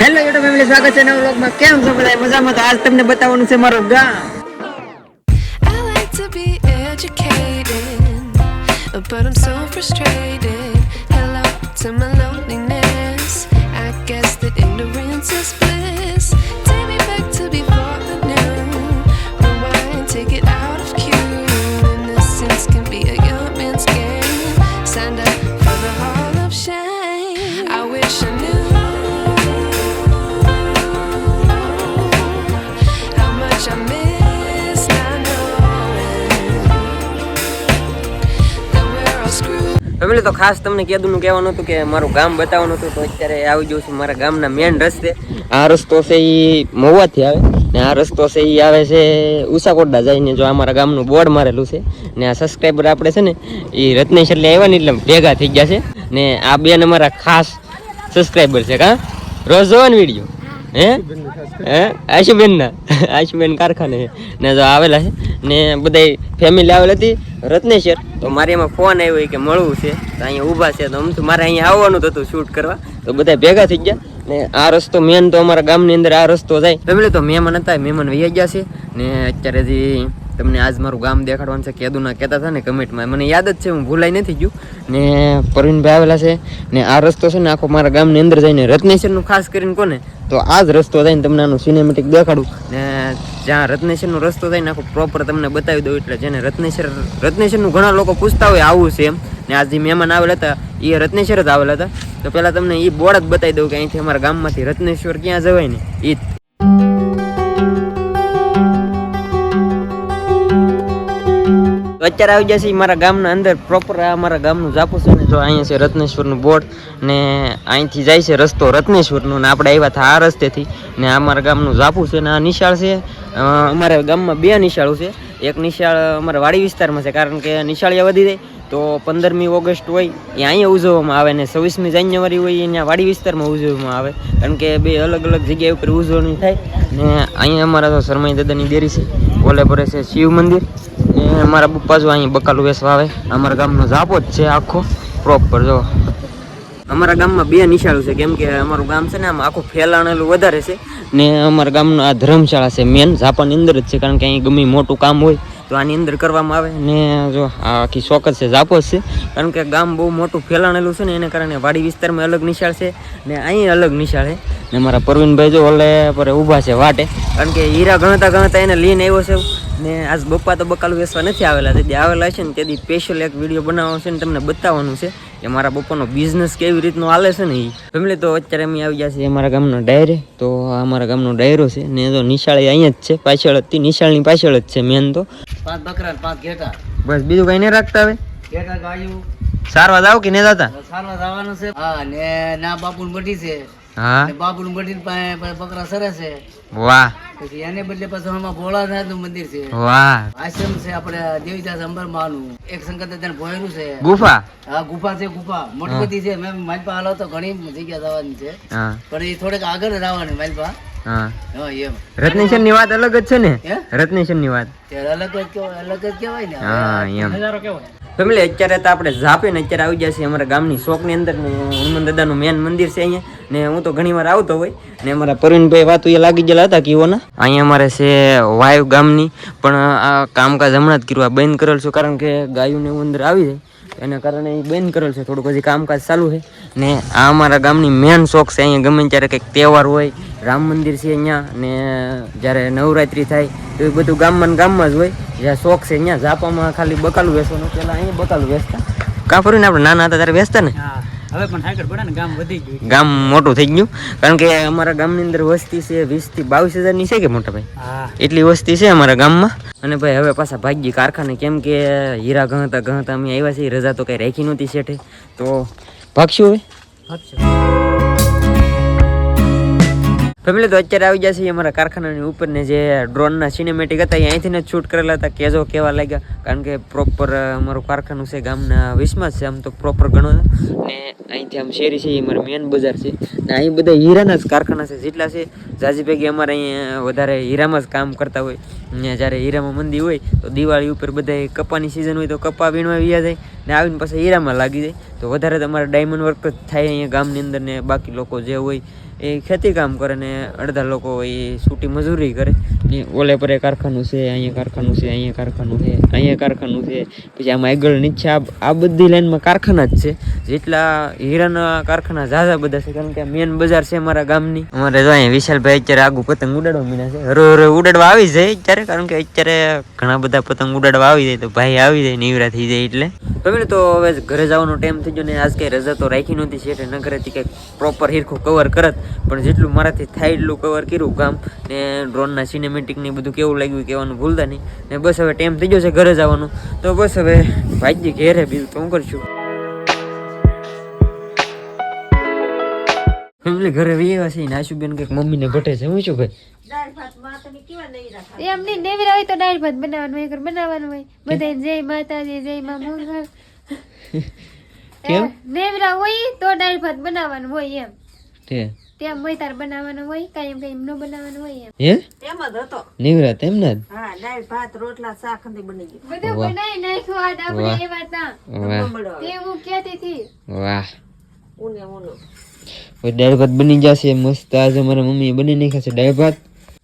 Hello YouTube family સ્વાગત છે નવા વ્લોગમાં કેમ છો બધા? મજામાં તો આજ તમને બતાવવાનું છે મારું ગામ. I like to be educated, but I'm so frustrated. Hello to my family તો ખાસ તમને કીધું કહેવાનું હતું કે મારું ગામ બતાવવાનું હતું, તો અત્યારે આવી જવું છું મારા ગામના મેન રસ્તે. આ રસ્તો છે એ મહુવાથી આવે ને આ રસ્તો છે એ આવે છે ઉષાકોટડા જઈને જો આ મારા ગામનું બોર્ડ મારેલું છે ને આ સબસ્ક્રાઈબર આપણે છે ને એ રત્નેશ એટલે આવ્યા ને એટલે ભેગા થઈ ગયા છે ને આ બેન અમારા ખાસ સબસ્ક્રાઈબર છે કાં? રોજ જોવાનો વીડિયો હે? હે? આશુબેન ના આશુબેન કારખાને ને જો આવેલા છે ને બધા ફેમિલી આવેલ હતી રત્નેશ્વર. તો મારે એમાં ફોન આવ્યો કે મળવું છે. તો અહીંયા ઊભા છે. તો અમથું મારે અહીંયા આવવાનું હતું શૂટ કરવા. તો બધા ભેગા થઈ ગયા. ને આ રસ્તો મેન તો અમારા ગામની અંદર આ રસ્તો જાય. ફેમિલી તો મહેમાન હતા. મહેમાન વૈયા ગયા છે. ને અત્યારે જે તમને આજ મારું ગામ દેખાડવાનું છે, કેદુના કહેતા હતા ને કમેન્ટમાં. મને યાદ જ છે, હું ભૂલાઈ નથી ગયું. ને પ્રવીણભાઈ આવેલા છે, ને આ રસ્તો છે ને આખો મારા ગામની અંદર જઈને રત્નેશ્વરનું ખાસ કરીને કોને, તો આ જ રસ્તો થઈને તમને આનું સિનેમેટિક દેખાડું. ને જ્યાં રત્નેશ્વરનો રસ્તો થઈને આખો પ્રોપર તમને બતાવી દઉં, એટલે જેને રત્નેશ્વર, રત્નેશ્વરનું ઘણા લોકો પૂછતા હોય આવું છે એમ. ને આજે મહેમાન આવેલા હતા એ રત્નેશ્વર જ આવેલા હતા. તો પહેલાં તમને એ બોર્ડ જ બતાવી દઉં કે અહીંથી અમારા ગામમાંથી રત્નેશ્વર ક્યાં જવાય ને એ જ તો અત્યારે આવી જશે મારા ગામના અંદર પ્રોપર આ મારા ગામનું જાપું છે ને જો અહીંયા છે રત્નેશ્વરનું બોર્ડ ને અહીંથી જાય છે રસ્તો રત્નેશ્વરનો ને આપણે આવ્યા હતા આ રસ્તેથી ને આ મારા ગામનું જાપું છે ને આ નિશાળ છે. અમારા ગામમાં બે નિશાળો છે. એક નિશાળ અમારા વાડી વિસ્તારમાં છે કારણ કે નિશાળિયા વધી જાય તો પંદરમી ઓગસ્ટ હોય એ અહીંયા ઉજવવામાં આવે ને છવ્વીસમી જાન્યુઆરી હોય અહીંયા વાડી વિસ્તારમાં ઉજવવામાં આવે કારણ કે બે અલગ અલગ જગ્યા ઉપર ઉજવણી થાય ને અહીંયા અમારા તો શરમાઈ દાદાની દેરી છે. ઓલે પરે છે શિવ મંદિર. ને મારા પપ્પા જો અહીં બકાલું વેસવા આવે. અમારા ગામનો જાપો જ છે આખો. પ્રોપર જો. અમારા ગામમાં બે નિશાળો છે. કેમ કે અમારું ગામ છે ને આમ આખું ફેલાણેલું વધારે છે. ને અમારા ગામનો આ ધર્મશાળા છે મેન ઝાપાની અંદર જ છે, કારણ કે અહીં ગમે મોટું કામ હોય તો આની અંદર કરવામાં આવે. ને જો આ આખી જ છે ઝાપો છે. કારણ કે ગામ બહુ મોટું ફેલાણેલું છે ને એને કારણે વાડી વિસ્તારમાં અલગ નિશાળ છે ને અહીં અલગ નિશાળ છે. ને મારા પરવીનભાઈ જો ઓલે પર ઊભા છે વાટે. કારણ કે હીરા ગણતા ગણતા એને લઈને આવ્યો છે. ને આજ બપ્પા તો બકાલું વેસવા નથી આવેલા. તેથી આવેલા છે ને તેથી સ્પેશિયલ એક વીડિયો બનાવવાનો છે ને તમને બતાવવાનું છે કે મારા બપ્પાનો બિઝનેસ કેવી રીતનો હાલે છે ને એ ફેમિલી તો અત્યારે અમે આવી ગયા છીએ અમારા ગામનો ડાયરે. તો અમારા ગામનો ડાયરો છે ને તો નિશાળી અહીંયા જ છે. પાછળ જ નિશાળની પાછળ જ છે મેન તો. પાંચ બકરા પાંચ ઘેટા. બસ બીજું કઈ નહીં રાખતા હવે. ઘેટા ગાયું. સારવા જાવ કે નહીં જતા? સારવા જવાનું છે. હા ને ના બાપુ બઢી છે. હા. બાપુ બઢી બકરા સરે છે. વાહ. એને બદલે પાછું આમાં ભોળાનાથનું મંદિર છે. વાહ. આશ્રમ છે આપણે દેવીદાસ અંબરમાનું એક સંકટ ત્યાં ભોયરું છે. ગુફા? હા ગુફા છે ગુફા. મોટી બધી છે. મેં માલપા હાલો તો ઘણી જગ્યા જવાની છે. પણ એ થોડેક આગળ જવાની માલપા. હા. હા એમ. રત્નેશ્વરની વાત અલગ જ છે ને? રત્નેશ્વરની વાત. અલગ જ અલગ જ કેવાય ને. નજારો કેવાય ફેમિલી અત્યારે તો આપણે ઝાપીને અત્યારે આવી જશે અમારા ગામની શોખની અંદર. ને હનુમાન દાદાનું મેન મંદિર છે અહીંયા. ને હું તો ઘણી વાર આવતો હોય. ને અમારા પરવીનભાઈ વાતો એ લાગી ગયેલા હતા કીઓના. અહીંયા અમારે છે વાયુ ગામની. પણ આ કામકાજ હમણાં જ કર્યું આ બંધ કરેલ છું કારણ કે ગાયું એવું અંદર આવી જાય. એના કારણે એ બંધ કરેલ છે. થોડુંક હજી કામકાજ ચાલુ છે. ને આ અમારા ગામની મેન શોખ છે. અહીંયા ગમે ત્યારે કંઈક તહેવાર હોય રામ મંદિર છે અહીંયા ને જ્યારે નવરાત્રિ થાય તો એ બધું ગામમાં ને ગામમાં જ હોય. જ્યાં શોખ છે અહીંયા ઝાપામાં ખાલી બકાલું વેચવાનું. પહેલાં અહીંયા બકાલું વેચતા. કાં ફરીને આપણે નાના હતા ત્યારે વેચતા ને? હા. હવે પણ હાકર પડે ને ગામ વધી ગયું ગામ મોટું થઈ ગયું. કારણ કે અમારા ગામની અંદર વસ્તી છે વીસથી બાવીસ હજારની છે કે મોટા ભાઈ? એટલી વસ્તી છે અમારા ગામમાં. અને ભાઈ હવે પાછા ભાગ્ય કારખાને કેમ કે હીરા ગણતા ગણતા અમે આવ્યા છીએ. રજા તો કઈ રાખી નહોતી શેઠે. તો ભાગશું હવે? ફેમિલી તો અત્યારે આવી છે અમારા કારખાનાની ઉપરને જે ડ્રોનના સિનેમેટિક હતા, એ અહીંથી જ શૂટ કરેલા હતા. કેજો કેવા લાગ્યા? કારણ કે પ્રોપર અમારું કારખાનું છે ગામના વિસમાં છે, આમ તો પ્રોપર ઘણો ને અહીંથી આમ શેરી છે, એ અમારું મેન બજાર છે. ને અહીં બધા હીરાના જ કારખાના છે, જેટલા છે, જાજી પૈકી અમારે અહીંયા વધારે હીરામાં જ કામ કરતા હોય. ને જ્યારે હીરામાં મંદી હોય, તો દિવાળી ઉપર બધા કપાની સિઝન હોય તો કપા વીણવા વ્યા જાય. ને આવીને પાછા હીરામાં લાગી જાય. તો વધારે તમારે ડાયમંડ વર્ક જ થાય અહીંયા ગામની અંદર ને બાકી લોકો જે હોય એ ખેતી કામ કરે ને અડધા લોકો એ છૂટી મજૂરી કરે. ઓલે પર કારખાનું છે, અહીંયા કારખાનું છે, અહીંયા કારખાનું છે, અહીંયા કારખાનું છે. પછી આમાં આગળ નીચે આ બધી લાઈનમાં કારખાના જ છે. જેટલા હીરાના કારખાના ઝાઝા બધા છે કારણ કે મેન બજાર છે અમારા ગામની. અમારે જો અહીંયા વિશાલભાઈ અત્યારે આગુ પતંગ ઉડાડવા મીના છે. હરો હરો ઉડાડવા આવી જાય અત્યારે કારણ કે અત્યારે ઘણા બધા પતંગ ઉડાડવા આવી જાય તો ભાઈ આવી જાય નીવરા થઈ જાય એટલે. family તો હવે ઘરે જવાનો ટાઈમ થઈ ગયો ને આજ કઈ રજા તો રાખી નહોતી શેઠે ન કરેથી કંઈક પ્રોપર હીરખું કવર કરત. પણ જેટલું મારાથી થાય એટલું કવર કર્યું ગામ. ને ડ્રોનના સિનેમેટિક ને બધું કેવું લાગ્યું કહેવાનું ભૂલતા નહીં. ને બસ હવે ટાઈમ થઈ ગયો છે ઘરે જવાનું. તો બસ હવે ભાઈજી ઘેરે બીજું તો હું કરશું? ફેમિલી ઘરે વેવા છે ને આશુબેન કંઈક મમ્મીને ઘટે છે. હું શું ભાઈ એમ નહીં નેવી હોય તો દાળ ભાત બનાવવાનું હોય ઘર બનાવવાનું હોય. બધા જય માતાજી જય મા મંગળ. કેમ? નેવરા હોય તો દાળ ભાત બનાવવાનું હોય એમ. તે? ત્યાં હોય તાર બનાવવાનું હોય કાંઈ એમ કઈ ન બનાવવાનું હોય એમ. હે? નિવરાત એમ ને બધું બનાવી નાખ્યું આ આપણે. એવા તા તે હું કહેતી હતી. વાહ. હવે દાળ ભાત બની જશે મસ્ત. આજે મારા મમ્મીએ બની નાખ્યા છે દાળ ભાત.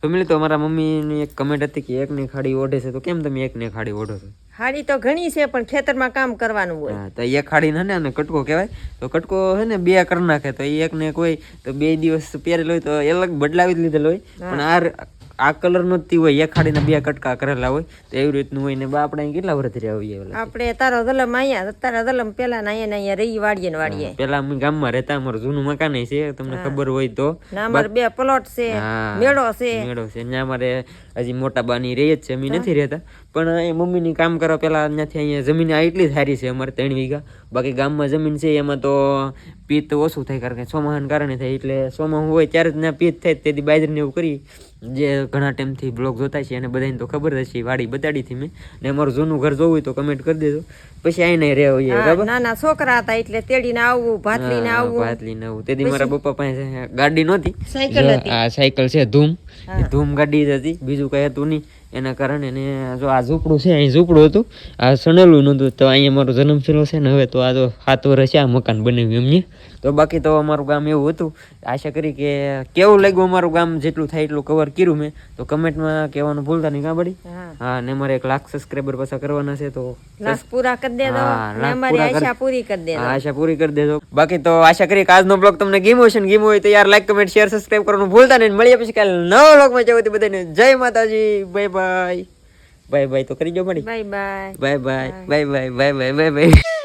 ફેમિલી તો અમારા મમ્મીની એક કમેન્ટ હતી કે એકની ખાડી ઓઢે છે. તો કેમ તમે એકની ખાડી ઓઢો છો? ખાડી તો ઘણી છે પણ ખેતરમાં કામ કરવાનું હોય. હા તો એક ખાડી ને અને કટકો કહેવાય. તો કટકો છે ને બે કરી નાખે. તો એ કોઈ તો બે દિવસ પહેરેલો હોય તો એ અલગ બદલાવી જ લીધેલો હોય. પણ આ આ કલર નો તી હોય એક બે કટકા કરેલા હોય તો એવી રીતનું હોય ને બા આપણે કેટલા વર્ષ રહ્યા હોઈએ? આપણે તારો દલમ અહીંયા તારા દલમ પેલા ના અહીંયા ને અહીંયા રહી વાડીએ ને વાડીએ. પેલા અમે ગામમાં રહેતા અમારું જૂનું મકાન છે તમને ખબર હોય તો. ના અમારે બે પ્લોટ છે મેળો છે. મેળો છે. ત્યાં અમારે હજી મોટા બાની રહી જ છે અમે નથી રહેતા. પણ એ મમ્મીની કામ કરવા પહેલાં અહીંયાથી અહીંયા જમીન આ એટલી સારી છે અમારે ત્રણ વીઘા. બાકી ગામમાં જમીન છે એમાં તો પિત્ત ઓછું થાય કારણ કે ચોમાહાને કારણે થાય. એટલે ચોમાહું હોય ત્યારે જ ના પિત્ત થાય તેથી બાજરીને એવું કરી જે ઘણા ટાઈમથી બ્લોગ જોતા છે અને બધાને તો ખબર હશે વાડી બતાડી હતી મેં. ને અમારું જૂનું ઘર જોવું હોય તો કમેન્ટ કરી દેજો. પછી અહીં નહીં રહેવું નાના છોકરા હતા એટલે તેડીને આવવું ભાત લઈને હા, આવવું. ભાત લઈને આવું તેથી મારા પપ્પા પાસે ગાડી નહોતી. સાયકલ હતી. આ સાયકલ છે ધૂમ. ધૂમ ગાડી જ હતી. બીજું કઈ હતું નહીં. એના કારણે એને જો આ ઝૂંપડું છે, અહીં ઝૂંપડું હતું, આ સણેલું નહોતું, તો અહીંયા મારો જન્મ થયેલો છે ને હવે તો આ તો સાત વર્ષ આ મકાન બનાવ્યું એમને તો બાકી તો અમારું ગામ એવું હતું. આશા કરી કે કેવું લાગ્યું અમારું ગામ જેટલું થાય એટલું કવર કર્યું મેં. તો કમેન્ટમાં કહેવાનું ભૂલતા નહીં કાં હા. ને મારે એક લાખ સબસ્ક્રાઈબર પાછા કરવાના છે તો લાખ પૂરા કરી દેજો. આશા પૂરી કરી દેજો. આશા પૂરી કરી દેજો. બાકી તો આશા કરી કે આજનો બ્લોગ તમને ગમ્યો છે ને ગમ્યો હોય તો યાર લાઈક કમેન્ટ શેર સબસ્ક્રાઈબ કરવાનું ભૂલતા નહીં. મળીએ પછી કાલે નવા બ્લોગમાં જવું તો બધાને જય માતાજી. બાય બાય બાય બાય તો કરી જો મળી bye bye bye bye bye bye bye bye bye